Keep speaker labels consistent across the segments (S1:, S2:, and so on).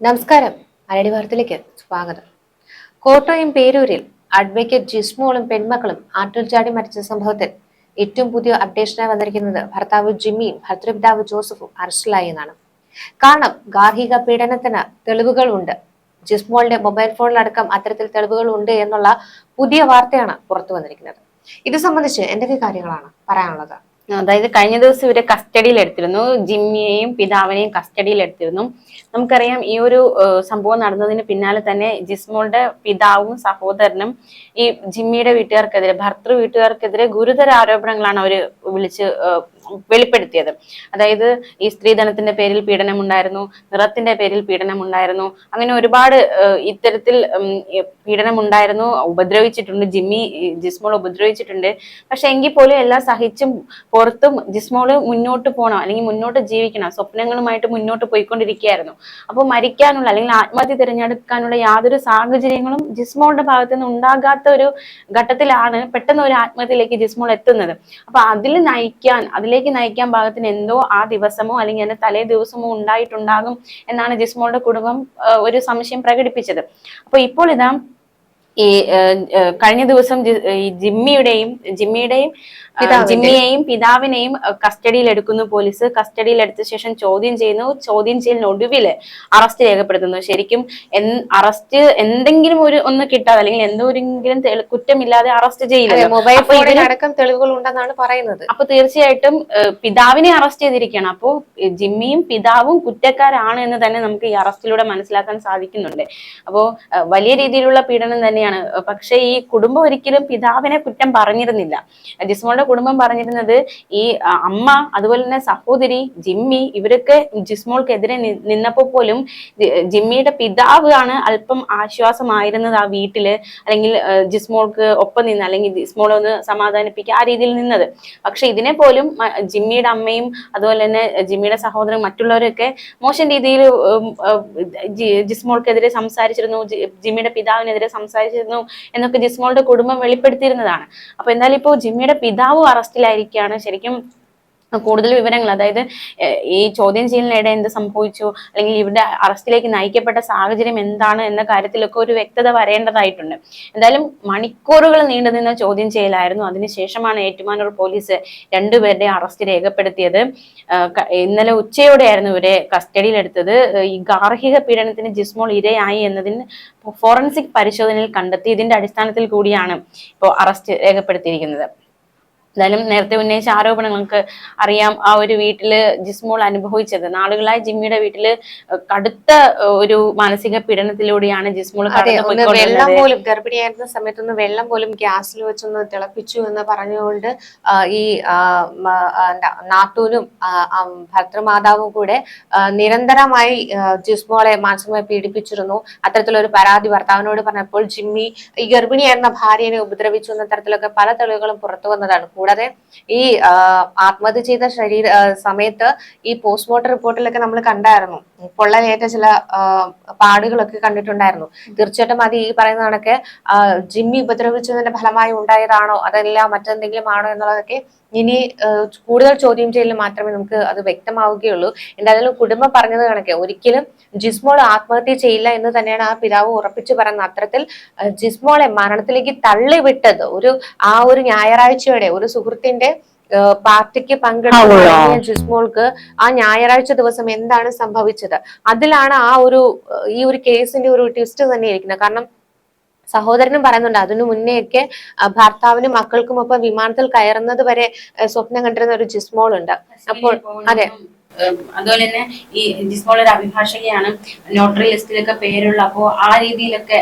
S1: നമസ്കാരം. അരടി വാർത്തയിലേക്ക് സ്വാഗതം. കോട്ടയം പേരൂരിൽ അഡ്വക്കേറ്റ് ജിസ്മോളും പെൺമക്കളും ആറ്റിൽ ചാടി മരിച്ച സംഭവത്തിൽ ഏറ്റവും പുതിയ അപ്ഡേഷനായി വന്നിരിക്കുന്നത് ഭർത്താവ് ജിമ്മിയും ഭർത്തൃപിതാവ് ജോസഫും അറസ്റ്റിലായി എന്നാണ്. കാരണം ഗാർഹിക പീഡനത്തിന് തെളിവുകൾ ഉണ്ട്. ജിസ്മോളിന്റെ മൊബൈൽ ഫോണിലടക്കം അത്തരത്തിൽ തെളിവുകൾ ഉണ്ട് എന്നുള്ള പുതിയ വാർത്തയാണ് പുറത്തു വന്നിരിക്കുന്നത്. ഇത് സംബന്ധിച്ച് എന്തൊക്കെ കാര്യങ്ങളാണ് പറയാനുള്ളത്?
S2: അതായത് കഴിഞ്ഞ ദിവസം ഇവരെ കസ്റ്റഡിയിൽ എടുത്തിരുന്നു. ജിമ്മിയെയും പിതാവിനെയും കസ്റ്റഡിയിൽ എടുത്തിരുന്നു. നമുക്കറിയാം ഈ ഒരു സംഭവം നടന്നതിന് പിന്നാലെ തന്നെ ജിസ്മോളുടെ പിതാവും സഹോദരനും ഈ ജിമ്മിയുടെ വീട്ടുകാർക്കെതിരെ ഭർത്തൃ വീട്ടുകാർക്കെതിരെ ഗുരുതര ആരോപണങ്ങളാണ് അവർ വിളിച്ച് വെളിപ്പെടുത്തിയത്. അതായത് ഈ സ്ത്രീധനത്തിന്റെ പേരിൽ പീഡനം ഉണ്ടായിരുന്നു നിറത്തിന്റെ പേരിൽ പീഡനം ഉണ്ടായിരുന്നു അങ്ങനെ ഒരുപാട് ഇത്തരത്തിൽ പീഡനമുണ്ടായിരുന്നു ഉപദ്രവിച്ചിട്ടുണ്ട്. ജിമ്മി ജിസ്മോൾ ഉപദ്രവിച്ചിട്ടുണ്ട്. പക്ഷെ എങ്കിൽ പോലും എല്ലാം സഹിച്ചും പുറത്തും ജിസ്മോൾ മുന്നോട്ട് പോകണം അല്ലെങ്കിൽ മുന്നോട്ട് ജീവിക്കണം സ്വപ്നങ്ങളുമായിട്ട് മുന്നോട്ട് പോയിക്കൊണ്ടിരിക്കുകയായിരുന്നു. അപ്പോൾ മരിക്കാനുള്ള അല്ലെങ്കിൽ ആത്മഹത്യ തിരഞ്ഞെടുക്കാനുള്ള യാതൊരു സാഹചര്യങ്ങളും ജിസ്മോളുടെ ഭാഗത്ത് നിന്ന് ഉണ്ടാകാത്ത ഒരു ഘട്ടത്തിലാണ് പെട്ടെന്ന് ഒരു ആത്മഹത്യയിലേക്ക് ജിസ്മോൾ എത്തുന്നത്. അപ്പൊ അതിൽ നയിക്കാൻ അതിലേക്ക് നയിക്കാൻ ഭാഗത്തിന് എന്തോ ആ ദിവസമോ അല്ലെങ്കിൽ അതിന്റെ തലേ ദിവസമോ ഉണ്ടായിട്ടുണ്ടാകും എന്നാണ് ജിസ്മോളുടെ കുടുംബം ഒരു സംശയം പ്രകടിപ്പിച്ചത്. അപ്പൊ ഇപ്പോൾ ഇതാ ഈ കഴിഞ്ഞ ദിവസം ജിമ്മിയുടെയും ജിമ്മിയുടെയും ജിമ്മിയെയും പിതാവിനെയും കസ്റ്റഡിയിൽ എടുക്കുന്നു പോലീസ് കസ്റ്റഡിയിൽ എടുത്ത ശേഷം ചോദ്യം ചെയ്യുന്നു. ചോദ്യം ചെയ്യലിനൊടുവിൽ അറസ്റ്റ് രേഖപ്പെടുത്തുന്നു. ശരിക്കും അറസ്റ്റ് എന്തെങ്കിലും ഒരു ഒന്ന് കിട്ടാതെ അല്ലെങ്കിൽ എന്തെങ്കിലും കുറ്റമില്ലാതെ അറസ്റ്റ് ചെയ്യില്ല
S1: മൊബൈൽ
S2: ഫോണിൽ
S1: ഫോണിലടക്കം തെളിവുകൾ ഉണ്ടെന്നാണ് പറയുന്നത്.
S2: അപ്പൊ തീർച്ചയായിട്ടും പിതാവിനെ അറസ്റ്റ് ചെയ്തിരിക്കുകയാണ്. അപ്പോ ജിമ്മിയും പിതാവും കുറ്റക്കാരാണ് എന്ന് തന്നെ നമുക്ക് ഈ അറസ്റ്റിലൂടെ മനസ്സിലാക്കാൻ സാധിക്കുന്നുണ്ട്. അപ്പോ വലിയ രീതിയിലുള്ള പീഡനം തന്നെയാണ് ഏഹ്, പക്ഷേ ഈ കുടുംബം ഒരിക്കലും പിതാവിനെ കുറ്റം പറഞ്ഞിരുന്നില്ല. ജിസ്മോളുടെ കുടുംബം പറഞ്ഞിരുന്നത് ഈ അമ്മ അതുപോലെ തന്നെ സഹോദരി ജിമ്മി ഇവരൊക്കെ ജിസ്മോൾക്കെതിരെ നിന്നപ്പോൾ നിന്നപ്പോ പോലും ജിമ്മിയുടെ പിതാവ് ആണ് അല്പം ആശ്വാസമായിരുന്നത് ആ വീട്ടിൽ. അല്ലെങ്കിൽ ജിസ്മോൾക്ക് ഒപ്പം നിന്ന് അല്ലെങ്കിൽ ജിസ്മോളെ ഒന്ന് സമാധാനിപ്പിക്കുക ആ രീതിയിൽ നിന്നത്. പക്ഷെ ഇതിനെ പോലും ജിമ്മിയുടെ അമ്മയും അതുപോലെ തന്നെ ജിമ്മിയുടെ സഹോദരൻ മറ്റുള്ളവരൊക്കെ മോശം രീതിയിൽ ജിസ്മോൾക്കെതിരെ സംസാരിച്ചിരുന്നു. ജിമ്മിയുടെ പിതാവിനെതിരെ സംസാരിച്ചിരുന്നു എന്നൊക്കെ ജിസ്മോളുടെ കുടുംബം വെളിപ്പെടുത്തിയിരുന്നതാണ്. അപ്പൊ എന്തായാലും ഇപ്പോൾ ജിമ്മിയുടെ പിതാവും അറസ്റ്റിലായിരിക്കുകയാണ് ശരിക്കും കൂടുതൽ വിവരങ്ങൾ. അതായത് ഈ ചോദ്യം ചെയ്യലിനിടെ എന്ത് സംഭവിച്ചു? അല്ലെങ്കിൽ ഇവിടെ അറസ്റ്റിലേക്ക് നയിക്കപ്പെട്ട സാഹചര്യം എന്താണ് എന്ന കാര്യത്തിലൊക്കെ ഒരു വ്യക്തത വരേണ്ടതായിട്ടുണ്ട്. എന്തായാലും മണിക്കൂറുകൾ നീണ്ടു നിന്ന ചോദ്യം ചെയ്യലായിരുന്നു. അതിനുശേഷമാണ് ഏറ്റുമാനൂർ പോലീസ് രണ്ടുപേരുടെ അറസ്റ്റ് രേഖപ്പെടുത്തിയത്. ഇന്നലെ ഉച്ചയോടെയായിരുന്നു ഇവരെ കസ്റ്റഡിയിലെടുത്തത്. ഈ ഗാർഹിക പീഡനത്തിന് ജിസ്മോൾ ഇരയായി എന്നതിന് ഫോറൻസിക് പരിശോധനയിൽ കണ്ടെത്തി. ഇതിന്റെ അടിസ്ഥാനത്തിൽ കൂടിയാണ് ഇപ്പോൾ അറസ്റ്റ് രേഖപ്പെടുത്തിയിരിക്കുന്നത്. എന്തായാലും നേരത്തെ ഉന്നയിച്ച ആരോപണങ്ങൾക്ക് അറിയാം. ആ ഒരു വീട്ടിൽ ജിസ്മോൾ അനുഭവിച്ചത്. നാളുകളായി ജിമ്മിയുടെ വീട്ടിൽ കടുത്ത ഒരു മാനസിക പീഡനത്തിലൂടെയാണ് ജിസ്മോൾ
S1: വെള്ളം പോലും ഗർഭിണിയായിരുന്ന സമയത്തൊന്ന് വെള്ളം പോലും ഗ്യാസിൽ വെച്ചൊന്ന് തിളപ്പിച്ചു എന്ന് പറഞ്ഞുകൊണ്ട് ഈ നാത്തൂനും ഭർത്തൃമാതാവും കൂടെ നിരന്തരമായി ജിസ്മോളെ മാനസികമായി പീഡിപ്പിച്ചിരുന്നു. അത്തരത്തിലൊരു പരാതി ഭർത്താവിനോട് പറഞ്ഞപ്പോൾ ജിമ്മി ഈ ഗർഭിണിയായിരുന്ന ഭാര്യനെ ഉപദ്രവിച്ചു എന്ന തരത്തിലൊക്കെ പല തെളിവുകളും പുറത്തു വന്നതാണ്. കൂടാതെ ഈ ആത്മഹത്യ ചെയ്ത ശരീര സമയത്ത് ഈ പോസ്റ്റ്മോർട്ടം റിപ്പോർട്ടിലൊക്കെ നമ്മൾ കണ്ടായിരുന്നു. പൊള്ളലേറ്റ ചില പാടുകളൊക്കെ കണ്ടിട്ടുണ്ടായിരുന്നു. തീർച്ചയായിട്ടും അത് ഈ പറയുന്ന കണക്ക് ജിമ്മി ഉപദ്രവിച്ചതിന്റെ ഫലമായി ഉണ്ടായതാണോ? അതല്ല മറ്റെന്തെങ്കിലും ആണോ എന്നുള്ളതൊക്കെ ഇനി കൂടുതൽ ചോദ്യം ചെയ്യലിൽ മാത്രമേ നമുക്ക് അത് വ്യക്തമാവുകയുള്ളൂ. എന്തായാലും കുടുംബം പറഞ്ഞത് കണക്ക്. ഒരിക്കലും ജിസ്മോൾ ആത്മഹത്യ ചെയ്യില്ല എന്ന് തന്നെയാണ് ആ പിതാവ് ഉറപ്പിച്ചു പറയുന്നത്. അത്തരത്തിൽ ജിസ്മോളെ മരണത്തിലേക്ക് തള്ളിവിട്ടത് ഒരു ആ ഒരു ഞായറാഴ്ചയുടെ ഒരു സുഹൃത്തിന്റെ പാർട്ടിക്ക് പങ്കെടുത്ത ജിസ്മോൾക്ക് ആ ഞായറാഴ്ച ദിവസം എന്താണ് സംഭവിച്ചത്? അതിലാണ് ആ ഒരു ഈ ഒരു കേസിന്റെ ഒരു ട്വിസ്റ്റ് തന്നെ ഇരിക്കുന്നത്. കാരണം സഹോദരനും പറയുന്നുണ്ട് അതിനു മുന്നേയൊക്കെ ഭർത്താവിനും മക്കൾക്കും ഒപ്പം വിമാനത്തിൽ കയറുന്നത് വരെ സ്വപ്നം കണ്ടിരുന്ന ഒരു ജിസ്മോൾ ഉണ്ട് അപ്പോൾ അതെ.
S2: അതുപോലെ തന്നെ ഈ ജിസ്മോൾ ഒരു അഭിഭാഷകയാണ് നോട്ടറി ലിസ്റ്റിലൊക്കെ പേരുള്ള അപ്പോൾ ആ രീതിയിലൊക്കെ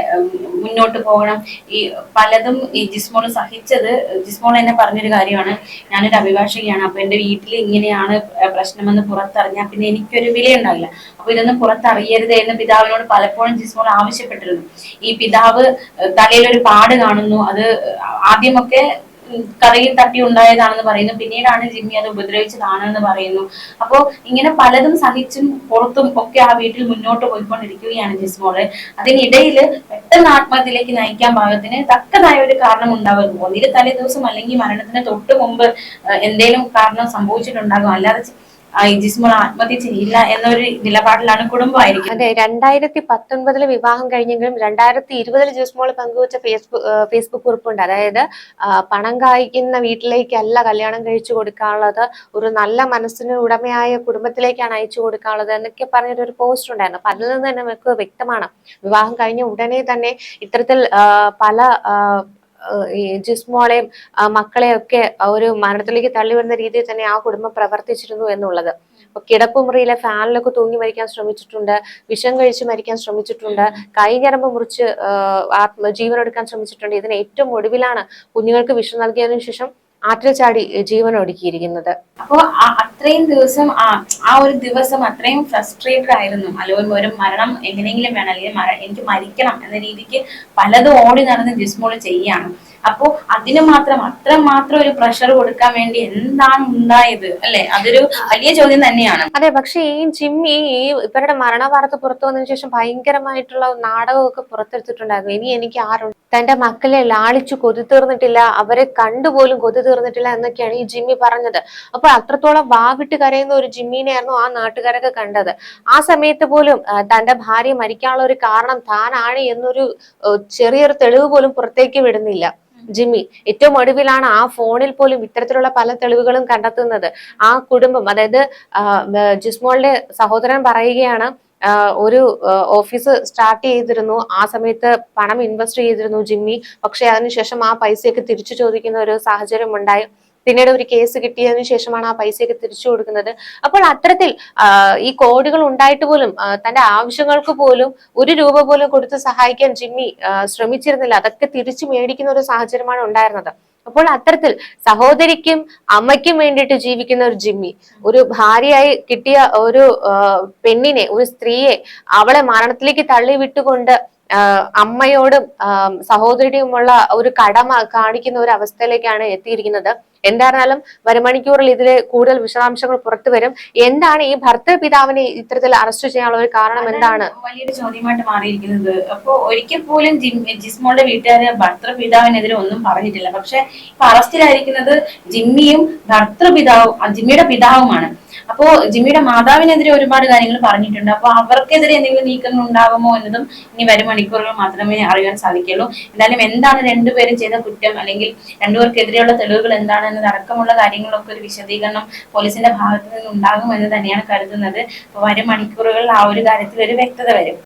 S2: മുന്നോട്ട് പോകണം. ഈ പലതും ഈ ജിസ്മോൾ സഹിച്ചത് ജിസ്മോൾ എന്നെ പറഞ്ഞൊരു കാര്യമാണ്. ഞാനൊരു അഭിഭാഷകയാണ് അപ്പൊ എന്റെ വീട്ടിൽ ഇങ്ങനെയാണ് പ്രശ്നമെന്ന് പുറത്തറിഞ്ഞാൽ പിന്നെ എനിക്കൊരു വിലയുണ്ടാവില്ല. അപ്പൊ ഇതൊന്നും പുറത്തറിയരുത് എന്ന് പിതാവിനോട് പലപ്പോഴും ജിസ്മോൾ ആവശ്യപ്പെട്ടിരുന്നു. ഈ പിതാവ് തലയിൽ ഒരു പാട് കാണുന്നു. അത് ആദ്യമൊക്കെ കഥയിൽ തട്ടി ഉണ്ടായതാണെന്ന് പറയുന്നു. പിന്നീടാണ് ജിമ്മി അത് ഉപദ്രവിച്ചതാണെന്ന് പറയുന്നു. അപ്പോ ഇങ്ങനെ പലതും സഹിച്ചും പുറത്തും ഒക്കെ ആ വീട്ടിൽ മുന്നോട്ട് പോയിക്കൊണ്ടിരിക്കുകയാണ് ജിസ്മോൾ അതിനിടയിൽ പെട്ടെന്ന് ആത്മഹത്യയിലേക്ക് നയിക്കാൻ പാകത്തിന് തക്കതായ ഒരു കാരണം ഉണ്ടാവുന്നു ഒന്നിന് തലേ ദിവസം അല്ലെങ്കിൽ മരണത്തിന് തൊട്ട് മുമ്പ് എന്തെങ്കിലും കാരണം സംഭവിച്ചിട്ടുണ്ടാകും. അല്ലാതെ ചി- ജിസ്മോൾ ആത്മഹത്യ ചെയ്യില്ല എന്നൊരു നിലപാടിലാണ് കുടുംബമായിരിക്കും
S1: അതെ രണ്ടായിരത്തി പത്തൊൻപതിൽ വിവാഹം കഴിഞ്ഞെങ്കിലും രണ്ടായിരത്തി ഇരുപതിൽ ജിസ്മോൾ പങ്കുവച്ച ഫേസ്ബുക്ക് ഫേസ്ബുക്ക് കുറിപ്പുണ്ട്. അതായത് പണം കായ്ക്കുന്ന വീട്ടിലേക്കല്ല കല്യാണം കഴിച്ചു കൊടുക്കാനുള്ളത് ഒരു നല്ല മനസ്സിന് ഉടമയായ കുടുംബത്തിലേക്കാണ് അയച്ചു കൊടുക്കാനുള്ളത് എന്നൊക്കെ പറഞ്ഞൊരു ഒരു പോസ്റ്റ് ഉണ്ടായിരുന്നു. അപ്പൊ അതിൽ നിന്ന് തന്നെ നമുക്ക് വ്യക്തമാണ്. വിവാഹം കഴിഞ്ഞ ഉടനെ തന്നെ ഇത്തരത്തിൽ പല ഈ ജിസ്മോളെയും മക്കളെയൊക്കെ ഒരു മരണത്തിലേക്ക് തള്ളി വരുന്ന രീതിയിൽ തന്നെ ആ കുടുംബം പ്രവർത്തിച്ചിരുന്നു എന്നുള്ളത്. കിടപ്പുമുറിയിലെ ഫാനിലൊക്കെ തൂങ്ങി മരിക്കാൻ ശ്രമിച്ചിട്ടുണ്ട് വിഷം കഴിച്ച് മരിക്കാൻ ശ്രമിച്ചിട്ടുണ്ട് കൈഞ്ഞരമ്പ് മുറിച്ച് ജീവനെടുക്കാൻ ശ്രമിച്ചിട്ടുണ്ട്. ഇതിന് ഏറ്റവും ഒടുവിലാണ് കുഞ്ഞുങ്ങൾക്ക് വിഷം നൽകിയതിനു ശേഷം ആറ്റിൽ ചാടി ജീവൻ ഒടുക്കിയിരിക്കുന്നത്
S2: അപ്പോ ആ- അത്രയും ദിവസം ആ ഒരു ദിവസം അത്രയും ഫ്രസ്ട്രേറ്റഡ് ആയിരുന്നു. അല്ലെങ്കിൽ ഒരു മരണം എങ്ങനെയെങ്കിലും വേണം. അല്ലെങ്കിൽ എനിക്ക് മരിക്കണം എന്ന രീതിക്ക് പലതും ഓടി നടന്ന് ജിസ്മോൾ ചെയ്യാണ്. അപ്പോ അതിന് മാത്രം അത്ര മാത്രം ഒരു പ്രഷർ കൊടുക്കാൻ വേണ്ടി എന്താണ് ഉണ്ടായത്? അല്ലെ? അതൊരു വലിയ ചോദ്യം തന്നെയാണ്.
S1: അതെ പക്ഷെ ഈ ജിമ്മി ഈ ഇവരുടെ മരണ വാർത്ത പുറത്തു വന്നതിന് ശേഷം ഭയങ്കരമായിട്ടുള്ള നാടകമൊക്കെ പുറത്തെടുത്തിട്ടുണ്ടായിരുന്നു. ഇനി എനിക്ക് ആരുണ്ട്? തന്റെ മക്കളെ ലാളിച്ചു കൊതി തീർന്നിട്ടില്ല അവരെ കണ്ടുപോലും കൊതി തീർന്നിട്ടില്ല എന്നൊക്കെയാണ് ഈ ജിമ്മി പറഞ്ഞത്. അപ്പോൾ അത്രത്തോളം വാവിട്ട് കരയുന്ന ഒരു ജിമ്മിനെയായിരുന്നു ആ നാട്ടുകാരൊക്കെ കണ്ടത്. ആ സമയത്ത് പോലും തന്റെ ഭാര്യ മരിക്കാനുള്ള ഒരു കാരണം താനാണ് എന്നൊരു ചെറിയൊരു തെളിവ് പോലും പുറത്തേക്ക് വിടുന്നില്ല. ജിമ്മി ഏറ്റവും ഒടുവിലാണ് ആ ഫോണിൽ പോലും ഇത്തരത്തിലുള്ള പല തെളിവുകളും കണ്ടെത്തുന്നത്. ആ കുടുംബം അതായത് ജിസ്മോളുടെ സഹോദരൻ പറയുകയാണ് ഒരു ഓഫീസ് സ്റ്റാർട്ട് ചെയ്തിരുന്നു ആ സമയത്ത് പണം ഇൻവെസ്റ്റ് ചെയ്തിരുന്നു ജിമ്മി പക്ഷെ അതിനുശേഷം ആ പൈസയൊക്കെ തിരിച്ചു ചോദിക്കുന്ന ഒരു സാഹചര്യം ഉണ്ടായി പിന്നീട് ഒരു കേസ് കിട്ടിയതിനു ശേഷമാണ് ആ പൈസയൊക്കെ തിരിച്ചു കൊടുക്കുന്നത്. അപ്പോൾ അത്തരത്തിൽ ഈ കോടികൾ ഉണ്ടായിട്ട് പോലും തന്റെ ആവശ്യങ്ങൾക്ക് പോലും ഒരു രൂപ പോലും കൊടുത്ത് സഹായിക്കാൻ ജിമ്മി ശ്രമിച്ചിരുന്നില്ല. അതൊക്കെ തിരിച്ചു മേടിക്കുന്ന ഒരു സാഹചര്യമാണ് ഉണ്ടായിരുന്നത്. അപ്പോൾ അത്തരത്തിൽ സഹോദരിക്കും അമ്മയ്ക്കും വേണ്ടിയിട്ട് ജീവിക്കുന്ന ഒരു ജിമ്മി ഒരു ഭാര്യയായി കിട്ടിയ ഒരു പെണ്ണിനെ ഒരു സ്ത്രീയെ അവളെ മരണത്തിലേക്ക് തള്ളി വിട്ടുകൊണ്ട് അമ്മയോടും സഹോദരിയുമുള്ള ഒരു കടമ കാണിക്കുന്ന ഒരു അവസ്ഥയിലേക്കാണ് എത്തിയിരിക്കുന്നത്. എന്തായിരുന്നാലും വരുമണിക്കൂറിൽ ഇതിലെ കൂടുതൽ വിശദാംശങ്ങൾ പുറത്തു വരും. എന്താണ് ഈ ഭർത്തൃപിതാവിനെ ഇത്തരത്തിൽ അറസ്റ്റ് ചെയ്യാനുള്ള ഒരു കാരണം എന്താണ്?
S2: വലിയൊരു ചോദ്യമായിട്ട് മാറിയിരിക്കുന്നത്. അപ്പോ ഒരിക്കൽ പോലും ജിസ്മോളുടെ വീട്ടുകാര് ഭർത്തൃപിതാവിനെതിരെ ഒന്നും പറഞ്ഞിട്ടില്ല. പക്ഷെ ഇപ്പൊ അറസ്റ്റിലായിരിക്കുന്നത് ജിമ്മിയും ഭർത്തൃപിതാവും പിതാവും ജിമ്മിയുടെ പിതാവുമാണ്. അപ്പോ ജിമ്മിയുടെ മാതാവിനെതിരെ ഒരുപാട് കാര്യങ്ങൾ പറഞ്ഞിട്ടുണ്ട്. അപ്പൊ അവർക്കെതിരെ എന്തെങ്കിലും നീക്കങ്ങൾ ഉണ്ടാകുമോ എന്നതും ഇനി വരും മണിക്കൂറുകൾ മാത്രമേ അറിയാൻ സാധിക്കുള്ളൂ എന്തായാലും എന്താണ് രണ്ടുപേരും ചെയ്ത കുറ്റം? അല്ലെങ്കിൽ രണ്ടുപേർക്കെതിരെയുള്ള തെളിവുകൾ എന്താണ് എന്നതടക്കമുള്ള കാര്യങ്ങളൊക്കെ ഒരു വിശദീകരണം പോലീസിന്റെ ഭാഗത്ത് നിന്ന് ഉണ്ടാകുമെന്ന് തന്നെയാണ് കരുതുന്നത്. വരും മണിക്കൂറുകളിൽ ആ ഒരു കാര്യത്തിൽ ഒരു വ്യക്തത വരും.